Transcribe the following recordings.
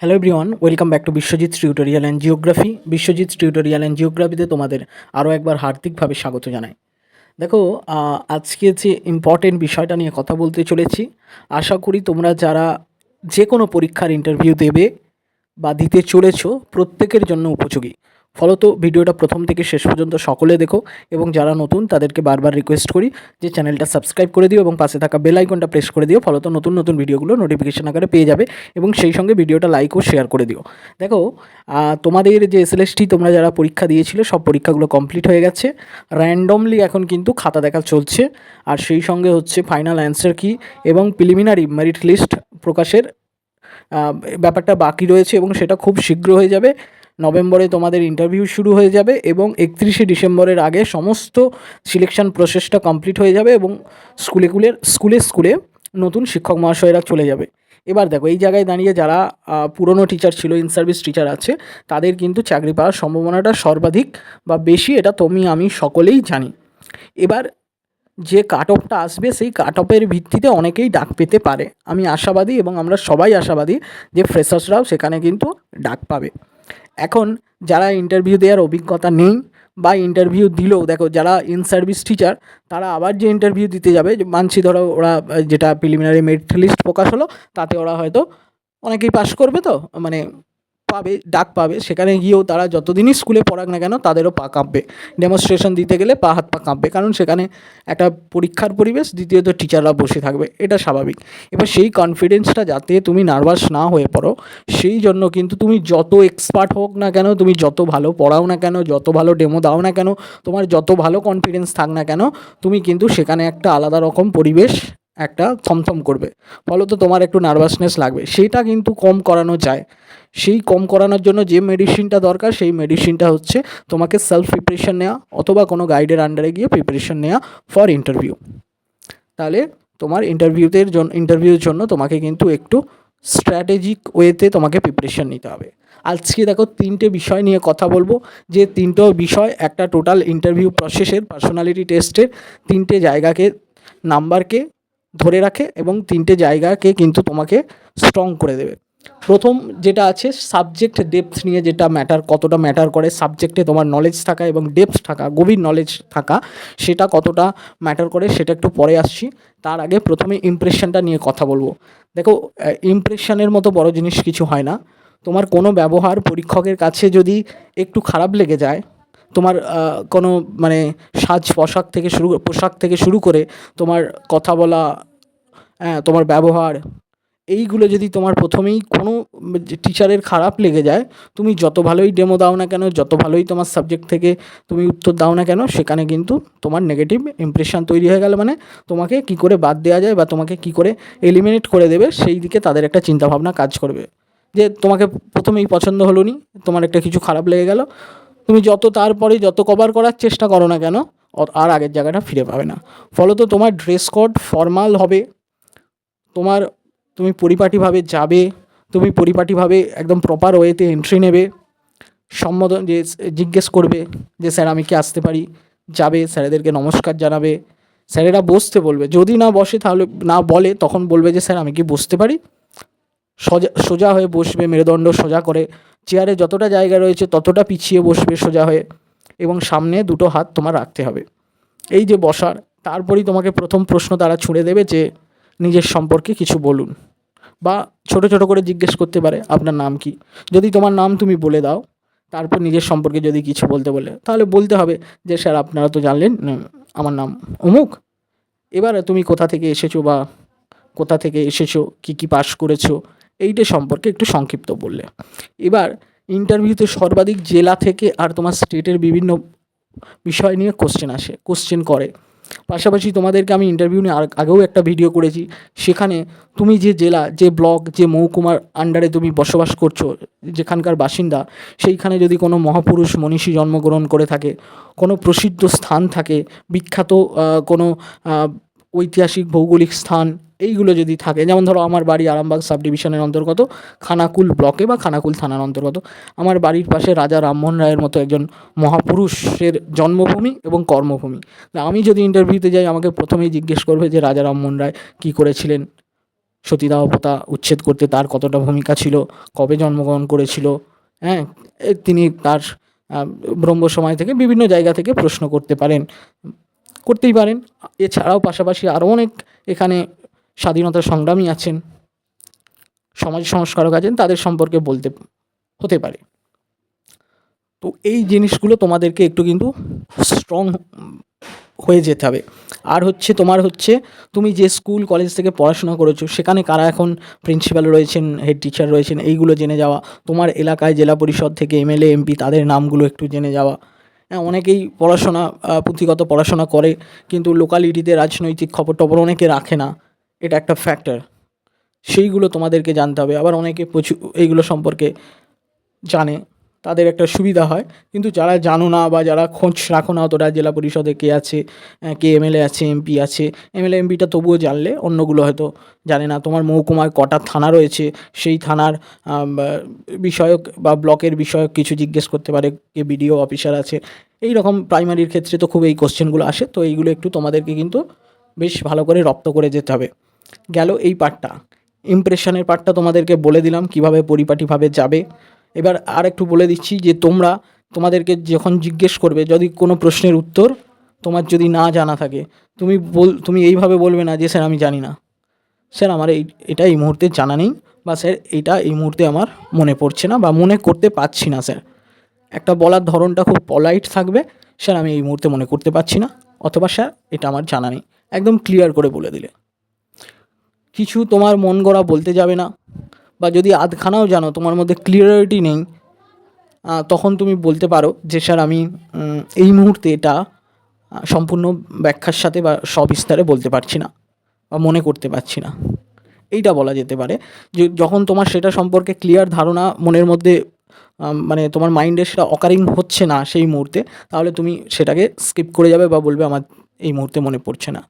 Hello everyone welcome back to Biswajit tutorial and geography Biswajit tutorial and জিওগ্রাফিতে তোমাদের আরও একবার হার্দিকভাবে স্বাগত জানাই। দেখো আজকে যে ইম্পর্টেন্ট বিষয়টা নিয়ে কথা বলতে চলেছি, আশা করি তোমরা যারা যে কোনো পরীক্ষার ইন্টারভিউ দেবে বা দিতে চলেছ, প্রত্যেকের জন্য উপযোগী। ফলত ভিডিওটা প্রথম থেকে শেষ পর্যন্ত সকলে দেখো এবং যারা নতুন, তাদেরকে বারবার রিকোয়েস্ট করি যে চ্যানেলটা সাবস্ক্রাইব করে দিও এবং পাশে থাকা বেল আইকনটা প্রেস করে দিও ফলত নতুন নতুন ভিডিওগুলো নোটিফিকেশন আকারে পেয়ে যাবে এবং সেই সঙ্গে ভিডিওটা লাইক ও শেয়ার করে দিও। দেখো তোমাদের যে এসএলএসটি তোমরা যারা পরীক্ষা দিয়েছিলে, সব পরীক্ষাগুলো কমপ্লিট হয়ে গেছে। র্যান্ডমলি এখন কিন্তু খাতা দেখা চলছে আর সেই সঙ্গে হচ্ছে ফাইনাল অ্যান্সার কি এবং প্রিলিমিনারি মেরিট লিস্ট প্রকাশের ব্যাপারটা বাকি রয়েছে এবং সেটা খুব শীঘ্র হয়ে যাবে। নভেম্বরে তোমাদের ইন্টারভিউ শুরু হয়ে যাবে এবং একত্রিশে ডিসেম্বরের আগে সমস্ত সিলেকশন প্রসেসটা কমপ্লিট হয়ে যাবে এবং স্কুলে স্কুলের স্কুলে স্কুলে নতুন শিক্ষক মহাশয়রা চলে যাবে। এবার দেখো, এই জায়গায় দাঁড়িয়ে যারা পুরনো টিচার ছিল ইন সার্ভিস টিচার আছে, তাদের কিন্তু চাকরি পাওয়ার সম্ভাবনাটা সর্বাধিক বা বেশি, এটা তুমি, আমি সকলেই জানি। এবার যে কাট অফটা আসবে, সেই কাট অফের ভিত্তিতে অনেকেই ডাক পেতে পারে। আমি আশাবাদী এবং আমরা সবাই আশাবাদী যে ফ্রেশার্সরাও সেখানে কিন্তু ডাক পাবে। এখন যারা ইন্টারভিউ দেওয়ার অভিজ্ঞতা নেই বা ইন্টারভিউ দিলেও, দেখো যারা ইন সার্ভিস টিচার তারা আবার যে ইন্টারভিউ দিতে যাবে মানছি ধরো ওরা যেটা প্রিলিমিনারি মেরিট লিস্ট প্রকাশ হলো, তাতে ওরা হয়তো অনেকেই পাশ করবে তো? মানে পাবে, ডাক পাবে, সেখানে গিয়েও তারা যতদিনই স্কুলে পড়াক না কেন, তাদেরও পা কাঁপবে। ডেমনস্ট্রেশন দিতে গেলে পা, হাত পা কাঁপবে, কারণ সেখানে একটা পরীক্ষার পরিবেশ, দ্বিতীয়ত টিচাররা বসে থাকবে, এটা স্বাভাবিক। এবার সেই কনফিডেন্সটা যাতে তুমি নার্ভাস না হয়ে পড়ো, সেই জন্য কিন্তু তুমি যত এক্সপার্ট হোক না কেন, তুমি যত ভালো পড়াও না কেন, যত ভালো ডেমো দাও না কেন, তোমার যত ভালো কনফিডেন্স থাক না কেন, তুমি কিন্তু সেখানে একটা আলাদা রকম পরিবেশ, একটা থমথম করবে। ফলত তোমার একটু নার্ভাসনেস লাগবে। সেটা কিন্তু কম করানো যায়। সেই কম করানোর জন্য যে মেডিসিনটা দরকার, সেই মেডিসিনটা হচ্ছে তোমাকে সেলফ প্রিপারেশান নেওয়া অথবা কোনো গাইডের আন্ডারে গিয়ে প্রিপারেশন নেওয়া ফর ইন্টারভিউ তাহলে তোমার ইন্টারভিউতে জন্য ইন্টারভিউর জন্য তোমাকে কিন্তু একটু স্ট্র্যাটেজিক ওয়েতে তোমাকে প্রিপারেশন নিতে হবে। আজকে দেখো তিনটে বিষয় নিয়ে কথা বলব। যে তিনটো বিষয়, একটা টোটাল ইন্টারভিউ প্রসেসের পার্সোনালিটি টেস্টের তিনটে জায়গাকে নাম্বারকে ধরে রাখে এবং তিনটে জায়গাকে কিন্তু তোমাকে স্ট্রং করে দেবে। প্রথম যেটা আছে সাবজেক্ট ডেপথ নিয়ে যেটা ম্যাটার কতটা ম্যাটার করে সাবজেক্টে তোমার নলেজ থাকা এবং ডেপথ থাকা, গভীর নলেজ থাকা, সেটা কতটা ম্যাটার করে, সেটা একটু পরে আসছি। তার আগে প্রথমে ইমপ্রেশনটা নিয়ে কথা বলব। দেখো ইমপ্রেশনের মতো বড় জিনিস কিছু হয় না। তোমার কোনো ব্যবহার পরীক্ষকের কাছে যদি একটু খারাপ লেগে যায়, তোমার কোনো মানে সাজ পোশাক থেকে শুরু, পোশাক থেকে শুরু করে তোমার কথা বলা তোমার ব্যবহার এইগুলো যদি তোমার প্রথমেই কোনো টিচারের খারাপ লেগে যায়, তুমি যত ভালোই ডেমো দাও না কেন, যত ভালোই তোমার সাবজেক্ট থেকে তুমি উত্তর দাও না কেন, সেখানে কিন্তু তোমার নেগেটিভ ইমপ্রেশন তৈরি হয়ে গেল। মানে তোমাকে কি করে বাদ দেওয়া যায় বা তোমাকে কি করে এলিমিনেট করে দেবে, সেই দিকে তাদের একটা চিন্তাভাবনা কাজ করবে। যে তোমাকে প্রথমেই পছন্দ হলো নি, তোমার একটা কিছু খারাপ লেগে গেল, তুমি যত তারপরে যত কভার করার চেষ্টা করো না কেন আর আগের জায়গাটা ফিরে পাবে না। ফলত তোমার ড্রেস কোড ফর্মাল হবে, তোমার তুমি পরিপাটিভাবে যাবে, তুমি পরিপাটিভাবে একদম প্রপার ওয়েতে এন্ট্রি নেবে, সম্বোধন যে জিজ্ঞেস করবে যে, স্যার, আমি কি আসতে পারি? যাবে, স্যারেদেরকে নমস্কার জানাবে, স্যারেরা বসতে বলবে। যদি না বসে তাহলে না বলে, তখন বলবে যে, স্যার, আমি কি বসতে পারি? সোজা সোজা হয়ে বসবে, মেরুদণ্ড সোজা করে। চেয়ারে যতটা জায়গা রয়েছে, ততটা পিছিয়ে বসবে সোজা হয়ে এবং সামনে দুটো হাত তোমার রাখতে হবে। এই যে বসার, তারপরেই তোমাকে প্রথম প্রশ্ন তারা ছুঁড়ে দেবে যে, নিজের সম্পর্কে কিছু বলুন। বা ছোট ছোট করে জিজ্ঞেস করতে পারে, আপনার নাম কি? যদি তোমার নাম তুমি বলে দাও, তারপর নিজের সম্পর্কে যদি কিছু বলতে বলে, তাহলে বলতে হবে যে, স্যার, আপনারা তো জানলেন আমার নাম অমুক। এবারে তুমি কোথা থেকে এসেছ বা কোথা থেকে এসেছ, কী কী পাস করেছ? এইটা সম্পর্কে একটু সংক্ষিপ্ত বললে। এবার ইন্টারভিউতে সর্বাধিক জেলা থেকে আর তোমার স্টেটের বিভিন্ন বিষয় নিয়ে কোশ্চেন আসে কোশ্চেন করে। পাশাপাশি তোমাদেরকে আমি ইন্টারভিউ নিয়ে আগেও একটা ভিডিও করেছি। সেখানে তুমি যে জেলা, যে ব্লক যে মহকুমার আন্ডারে তুমি বসবাস করছ, যেখানকার বাসিন্দা, সেইখানে যদি কোনো মহাপুরুষ মনীষী জন্মগ্রহণ করে থাকে, কোনো প্রসিদ্ধ স্থান থাকে, বিখ্যাত কোনো ঐতিহাসিক, ভৌগোলিক স্থান এইগুলো যদি থাকে, যেমন ধরো আমার বাড়ি আরামবাগ সাব ডিভিশনের অন্তর্গত, খানাকুল ব্লকে বা খানাকুল থানার অন্তর্গত। আমার বাড়ির পাশে রাজা রামমোহন রায়ের মতো একজন মহাপুরুষের জন্মভূমি এবং কর্মভূমি। আমি যদি ইন্টারভিউতে যাই, আমাকে প্রথমেই জিজ্ঞেস করবে যে রাজা রামমোহন রায় কী করেছিলেন? সতীদাহ উচ্ছেদ করতে তার কতটা ভূমিকা ছিল? কবে জন্মগ্রহণ করেছিল? হ্যাঁ তিনি তার ব্রহ্ম সময় থেকে বিভিন্ন জায়গা থেকে প্রশ্ন করতে পারেন। করতেই পারেন। এছাড়াও পাশাপাশি আরও অনেক এখানে স্বাধীনতা সংগ্রামী আছেন, সমাজ সংস্কারক আছেন, তাদের সম্পর্কে বলতে হতে পারে। তো এই জিনিসগুলো তোমাদেরকে একটু কিন্তু স্ট্রং হয়ে যেতে হবে। আর হচ্ছে তোমার হচ্ছে, তুমি যে স্কুল কলেজ থেকে পড়াশোনা করেছ, সেখানে কারা এখন প্রিন্সিপাল রয়েছেন হেড টিচার রয়েছেন, এইগুলো জেনে যাওয়া, তোমার এলাকায় জেলা পরিষদ থেকে এমএলএ, এমপি, তাদের নামগুলো একটু জেনে যাওয়া। হ্যাঁ অনেকেই পড়াশোনা পুঁথিগত পড়াশোনা করে, কিন্তু লোকালিটিতে রাজনৈতিক খবর টবর অনেকে রাখে না। এটা একটা ফ্যাক্টর সেইগুলো তোমাদেরকে জানতে হবে। আবার অনেকে প্রচুর এইগুলো সম্পর্কে জানে। তাদের একটা সুবিধা হয়। কিন্তু যারা জানো না বা যারা খোঁজ রাখো না, অতটা জেলা পরিষদে কে আছে কে এমএলএ আছে এমপি আছে এমএলএ এমপিটা তবুও জানলে অন্যগুলো হয়তো জানে না। তোমার মহকুমায় কটা থানা রয়েছে, সেই থানার বিষয়ক বা ব্লকের বিষয়ক কিছু জিজ্ঞেস করতে পারে, কে বিডিও অফিসার আছে। এই রকম প্রাইমারির ক্ষেত্রে তো খুব এই কোশ্চেনগুলো আসে। তো এইগুলো একটু তোমাদেরকে কিন্তু বেশ ভালো করে রপ্ত করে যেতে হবে। গেল এই পার্টটা ইমপ্রেশনের পার্টটা তোমাদেরকে বলে দিলাম, কীভাবে পরিপাটিভাবে যাবে। এবার আর একটু বলে দিচ্ছি যে, তোমরা তোমাদেরকে যখন জিজ্ঞেস করবে, যদি কোনো প্রশ্নের উত্তর তোমার যদি না জানা থাকে, তুমি বল, তুমি এইভাবে বলবে না যে, স্যার, আমি জানি না। স্যার, আমার এই, এটা এই মুহূর্তে জানা নেই বা, স্যার, এটা এই মুহূর্তে আমার মনে পড়ছে না বা, মনে করতে পারছি না, স্যার। একটা বলার ধরনটা খুব পলাইট থাকবে। স্যার, আমি এই মুহূর্তে মনে করতে পারছি না। অথবা, স্যার, এটা আমার জানা নেই। একদম ক্লিয়ার করে বলে দিলে। কিছু তোমার মন গড়া বলতে যাবে না। বা যদি আধখানাও জানো, তোমার মধ্যে ক্লিয়ারিটি নেই তখন তুমি বলতে পারো যে, স্যার, আমি এই মুহূর্তে এটা সম্পূর্ণ ব্যাখ্যার সাথে বা সবিস্তারে বলতে পারছি না বা মনে করতে পারছি না। এইটা বলা যেতে পারে। যে, যখন তোমার সেটা সম্পর্কে ক্লিয়ার ধারণা মনের মধ্যে মানে তোমার মাইন্ডে সেটা অকারিং হচ্ছে না সেই মুহূর্তে, তাহলে তুমি সেটাকে স্কিপ করে যাবে বা বলবে, আমার এই মুহূর্তে মনে পড়ছে না।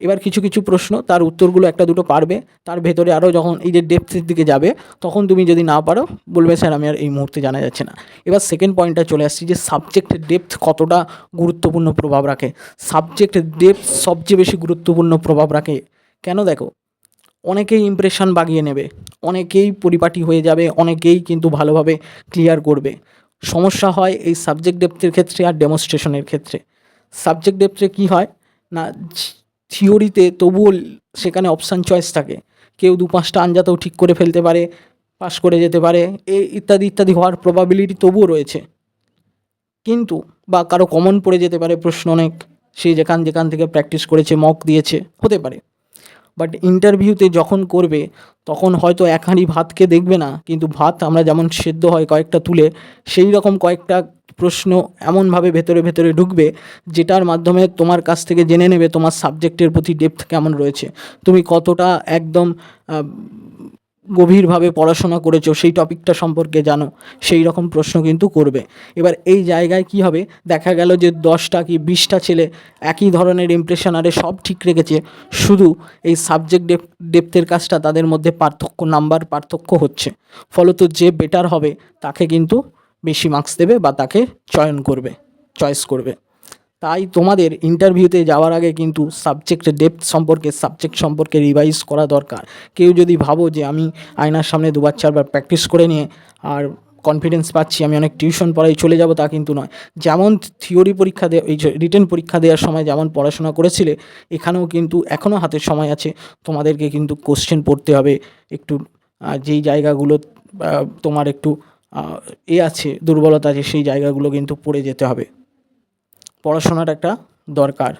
এবার কিছু কিছু প্রশ্ন, তার উত্তরগুলো একটা দুটো পারবে। তার ভেতরে আরও যখন এই যে ডেপথের দিকে যাবে, তখন তুমি যদি না পারো, বলবে, স্যার, আমি আর এই মুহূর্তে জানা যাচ্ছে না। এবার সেকেন্ড পয়েন্টটা চলে আসছি যে সাবজেক্টের ডেপথ কতটা গুরুত্বপূর্ণ প্রভাব রাখে। সাবজেক্টের ডেপথ সবচেয়ে বেশি গুরুত্বপূর্ণ প্রভাব রাখে। কেন দেখো? অনেকেই ইমপ্রেশন বাগিয়ে নেবে, অনেকেই পরিপাটি হয়ে যাবে, অনেকেই কিন্তু ভালোভাবে ক্লিয়ার করবে। সমস্যা হয় এই সাবজেক্ট ডেপথের ক্ষেত্রে আর ডেমনস্ট্রেশনের ক্ষেত্রে। সাবজেক্ট ডেপথে কী হয়? না থিওরিতে তবুও সেখানে অপশান চয়েস থাকে। কেউ দু পাঁচটা আঞ্জাতেও ঠিক করে ফেলতে পারে পাশ করে যেতে পারে, এ ইত্যাদি ইত্যাদি হওয়ার প্রবাবিলিটি তবুও রয়েছে। কিন্তু বা কারও কমন পড়ে যেতে পারে প্রশ্ন অনেক, সে যেখান যেখান থেকে প্র্যাকটিস করেছে মক দিয়েছে, হতে পারে। বাট ইন্টারভিউতে যখন করবে, তখন হয়তো এক হাঁড়ি ভাতকে দেখবে না। কিন্তু ভাত আমরা যেমন সেদ্ধ হয় কয়েকটা তুলে, সেই রকম কয়েকটা প্রশ্ন এমনভাবে ভেতরে ভেতরে ঢুকবে, যেটার মাধ্যমে তোমার কাছ থেকে জেনে নেবে তোমার সাবজেক্টের প্রতি ডেপথ কেমন রয়েছে। তুমি কতটা একদম গভীরভাবে পড়াশোনা করেছ, সেই টপিকটা সম্পর্কে জানো, সেই রকম প্রশ্ন কিন্তু করবে। এবার এই জায়গায় কি হবে? দেখা গেল যে দশটা কি বিশটা ছেলে একই ধরনের ইমপ্রেশন আরে সব ঠিক রেখেছে, শুধু এই সাবজেক্ট ডেপথের কাজটা তাদের মধ্যে পার্থক্য নাম্বার পার্থক্য হচ্ছে। ফলত যে বেটার হবে, তাকে কিন্তু বেশি মার্কস দেবে বা তাকে চয়ন করবে চয়েস করবে। তাই তোমাদের ইন্টারভিউতে যাওয়ার আগে কিন্তু সাবজেক্ট ডেপথ সম্পর্কে সাবজেক্ট সম্পর্কে রিভাইজ করা দরকার। কেউ যদি ভাবো যে আমি আয়নার সামনে দুবার চারবার প্র্যাকটিস করে নিয়ে আর কনফিডেন্স পাচ্ছি, আমি অনেক টিউশন পড়াই, চলে যাব তা কিন্তু নয়। যেমন থিওরি পরীক্ষা দে এই রিটেন পরীক্ষা দেওয়ার সময় যেমন পড়াশোনা করেছিলে, এখানেও কিন্তু এখনও হাতের সময় আছে। তোমাদেরকে কিন্তু কোশ্চেন পড়তে হবে। একটু যেই জায়গাগুলো তোমার একটু এ আছে দুর্বলতা আছে সেই জায়গাগুলো কিন্তু পড়ে যেতে হবে। পড়াশোনার একটা দরকার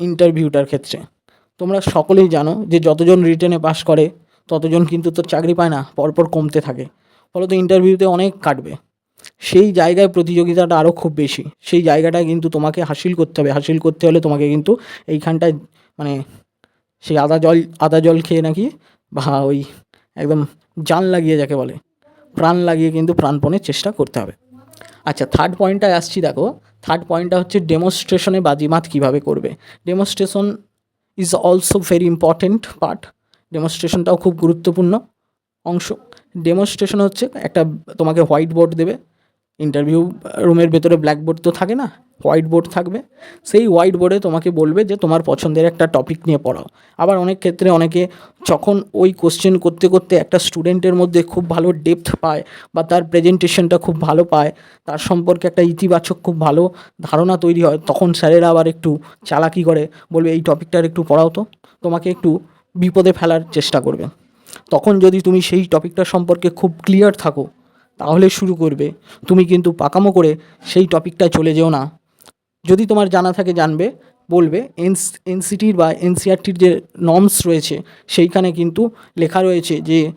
ইন্টারভিউটার ক্ষেত্রে। তোমরা সকলেই জানো যে যতজন রিটেনে পাস করে, ততজন কিন্তু তো চাকরি পায় না, পরপর কমতে থাকে। ফলত ইন্টারভিউতে অনেক কাটবে। সেই জায়গায় প্রতিযোগিতাটা আরও খুব বেশি। সেই জায়গাটা কিন্তু তোমাকে হাসিল করতে হবে। হাসিল করতে হলে তোমাকে কিন্তু এইখানটায় মানে সেই আদা জল আদা জল খেয়ে নাকি বা ওই একদম জান লাগিয়ে যাকে বলে, প্রাণ লাগিয়ে কিন্তু প্রাণপণের চেষ্টা করতে হবে। আচ্ছা থার্ড পয়েন্টটায় আসছি দেখো। থার্ড পয়েন্টটা হচ্ছে ডেমনস্ট্রেশনে বাজিমাত কীভাবে করবে। Demonstration is also very important part ডেমনস্ট্রেশনটাও খুব গুরুত্বপূর্ণ অংশ। ডেমনস্ট্রেশন হচ্ছে একটা তোমাকে হোয়াইট বোর্ড দেবে। ইন্টারভিউ রুমের ভেতরে ব্ল্যাকবোর্ড তো থাকে না? হোয়াইট বোর্ড থাকবে। সেই হোয়াইট বোর্ডে তোমাকে বলবে যে তোমার পছন্দের একটা টপিক নিয়ে পড়াও। আবার অনেক ক্ষেত্রে অনেকে যখন ওই কোশ্চেন করতে করতে একটা স্টুডেন্টের মধ্যে খুব ভালো ডেপথ পায় বা তার প্রেজেন্টেশনটা খুব ভালো পায়, তার সম্পর্কে একটা ইতিবাচক খুব ভালো ধারণা তৈরি হয়, তখন স্যারেরা আবার একটু চালাকি করে, বলবে এই টপিকটার একটু পড়াও তো, তোমাকে একটু বিপদে ফেলার চেষ্টা করবে। তখন যদি তুমি সেই টপিকটা সম্পর্কে খুব ক্লিয়ার থাকো, তাহলে শুরু করবে। তুমি কিন্তু পাকামো করে সেই টপিকটায় চলে যেও না। যদি তোমার জানা থাকে জানবে, বলবে, এনস, এনসিটির বা এনসিআরটির যে নর্মস রয়েছে, সেইখানে কিন্তু লেখা রয়েছে যে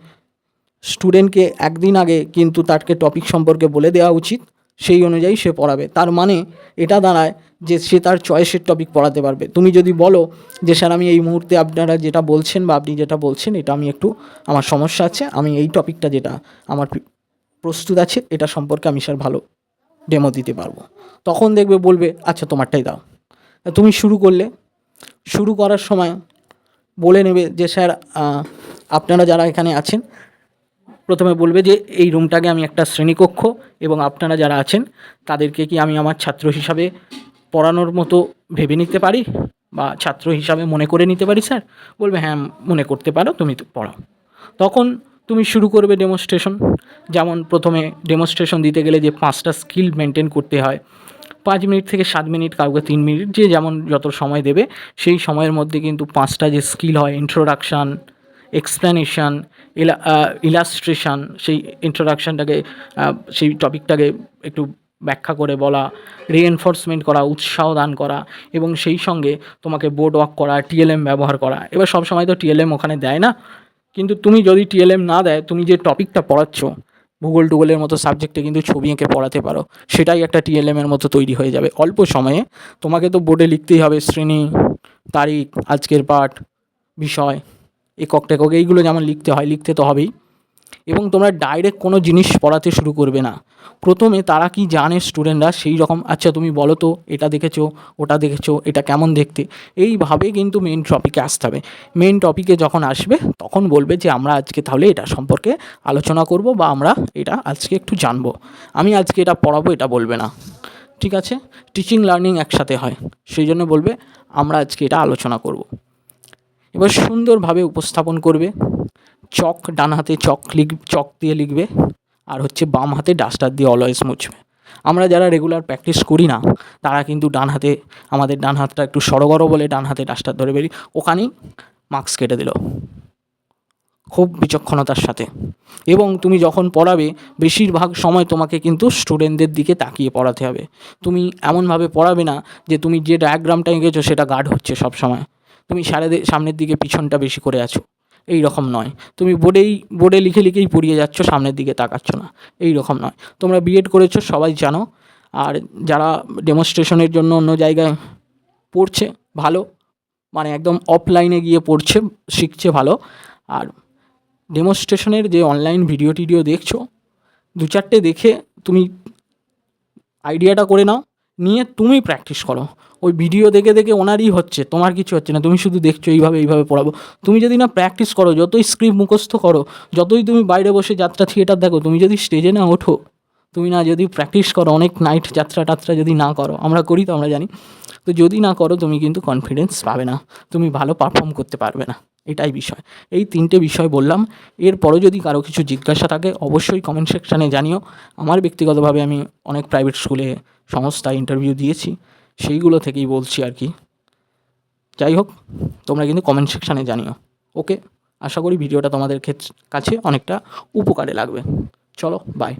স্টুডেন্টকে একদিন আগে কিন্তু তাকে টপিক সম্পর্কে বলে দেওয়া উচিত, সেই অনুযায়ী সে পড়াবে। তার মানে এটা দাঁড়ায় যে সে তার চয়েসের টপিক পড়াতে পারবে। তুমি যদি বলো যে, স্যার, আমি এই মুহূর্তে আপনারা যেটা বলছেন বা আপনি যেটা বলছেন, এটা আমি একটু, আমার সমস্যা আছে, আমি এই টপিকটা যেটা আমার প্রস্তুত আছে, এটা সম্পর্কে আমি, স্যার, ভালো ডেমো দিতে পারব। তখন দেখবে বলবে আচ্ছা তোমারটাই দাও। তুমি শুরু করলে। শুরু করার সময় বলে নেবে যে, স্যার আপনারা যারা এখানে আছেন, প্রথমে বলবে যে, এই রুমটাকে আমি একটা শ্রেণীকক্ষ এবং আপনারা যারা আছেন, তাদেরকে কি আমি আমার ছাত্র হিসাবে পড়ানোর মতো ভেবে নিতে পারি? বা ছাত্র হিসাবে মনে করে নিতে পারি, স্যার? বলবে হ্যাঁ মনে করতে পারো, তুমি তো পড়াও। তখন তুমি শুরু করবে ডেমনস্ট্রেশন যেমন প্রথমে ডেমনস্ট্রেশন দিতে গেলে যে পাঁচটা স্কিল মেনটেন করতে হয়। পাঁচ মিনিট থেকে সাত মিনিট, কাউকে তিন মিনিট, যে যেমন যত সময় দেবে, সেই সময়ের মধ্যে কিন্তু পাঁচটা যে স্কিল হয় ইন্ট্রোডাকশান এক্সপ্লেনেশন ইলাস্ট্রেশন সেই ইন্ট্রোডাকশানটাকে সেই টপিকটাকে একটু ব্যাখ্যা করে বলা রিএনফোর্সমেন্ট করা, উৎসাহ দান করা, এবং সেই সঙ্গে তোমাকে বোর্ড ওয়াক করা টিএলএম ব্যবহার করা। এবার সব সময় তো টিএলএম ওখানে দেয় না কিন্তু তুমি যদি টিএলএম না দেয়, তুমি যে টপিকটা পড়াচ্ছ, ভূগোল টুগোলের মতো সাবজেক্টে কিন্তু ছবি এঁকে পড়াতে পারো। সেটাই একটা টিএলএমের মতো তৈরি হয়ে যাবে। অল্প সময়ে তোমাকে তো বোর্ডে লিখতেই হবে শ্রেণি, তারিখ, আজকের পাঠ, বিষয়, একক টেকক, এইগুলো যেমন লিখতে হয়, লিখতে তো হবেই। এবং তোমরা ডাইরেক্ট কোনো জিনিস পড়াতে শুরু করবে না। প্রথমে তারা কি জানে স্টুডেন্টরা সেই রকম আচ্ছা তুমি বলো তো, এটা দেখেছ, ওটা দেখেছ, এটা কেমন দেখতে? এইভাবে কিন্তু মেন টপিকে আসতে হবে। মেন টপিকে যখন আসবে, তখন বলবে যে, আমরা আজকে তাহলে এটা সম্পর্কে আলোচনা করব বা আমরা এটা আজকে একটু জানব। আমি আজকে এটা পড়াবো, এটা বলবে না। ঠিক আছে? টিচিং লার্নিং একসাথে হয়। সেই জন্য বলবে, আমরা আজকে এটা আলোচনা করব। এবার সুন্দরভাবে উপস্থাপন করবে। চক ডান হাতে চক লিখ, চক দিয়ে লিখবে। আর হচ্ছে বাম হাতে ডাস্টার দিয়ে অলওয়েজ মুছবে। আমরা যারা রেগুলার প্র্যাকটিস করি না, তারা কিন্তু ডান হাতে, আমাদের ডান হাতটা একটু সড়গড় বলে ডান হাতে ডাস্টার ধরে বেরি ওখানেই মার্কস কেটে দিল। খুব বিচক্ষণতার সাথে। এবং তুমি যখন পড়াবে, বেশিরভাগ সময় তোমাকে কিন্তু স্টুডেন্টদের দিকে তাকিয়ে পড়াতে হবে। তুমি এমনভাবে পড়াবে না যে তুমি যে ডায়াগ্রামটা এঁকেছো সেটা গার্ড হচ্ছে সব সময় তুমি সারেদের সামনের দিকে পিছনটা বেশি করে আছো। এই রকম নয়। তুমি বোর্ডেই, বোর্ডে লিখে লিখেই পড়িয়ে যাচ্ছ, সামনের দিকে তাকাচ্ছ না। এই রকম নয়। তোমরা বিএড করেছ, সবাই জানো। আর যারা ডেমনস্ট্রেশনের জন্য অন্য জায়গায় পড়ছে, ভালো। মানে একদম অফলাইনে গিয়ে পড়ছে, শিখছে ভালো। আর ডেমনস্ট্রেশনের যে অনলাইন ভিডিও টিডিও দেখছ, দু চারটে দেখে তুমি আইডিয়াটা করে নাও। নিয়ে তুমি প্র্যাকটিস করো। ওই ভিডিও দেখে দেখে ওনারই হচ্ছে, তোমার কিছু হচ্ছে না, তুমি শুধু দেখছ এইভাবে এইভাবে পড়াবো। তুমি যদি না প্র্যাকটিস করো, যতই স্ক্রিপ্ট মুখস্থ করো, যতই তুমি বাইরে বসে যাত্রা থিয়েটার দেখো, তুমি যদি স্টেজে না ওঠো, তুমি না যদি প্র্যাকটিস করো, অনেক নাইট যাত্রা টাত্রা যদি না করো, আমরা করি তো, আমরা জানি। তো যদি না করো, তুমি কিন্তু কনফিডেন্স পাবে না, তুমি ভালো পারফর্ম করতে পারবে না, এটাই বিষয়। এই তিনটে বিষয় বললাম, এরপরও যদি কারও কিছু জিজ্ঞাসা থাকে, অবশ্যই কমেন্ট সেকশানে জানিও। আমার ব্যক্তিগতভাবে আমি অনেক প্রাইভেট স্কুলে সংস্থায় ইন্টারভিউ দিয়েছি, সেইগুলো থেকেই বলছি আর কি। যাই হোক, তোমরা কিন্তু কমেন্ট সেকশানে জানিও। ওকে আশা করি ভিডিওটা তোমাদের ক্ষেত্রে কাছে অনেকটা উপকারে লাগবে। চলো বাই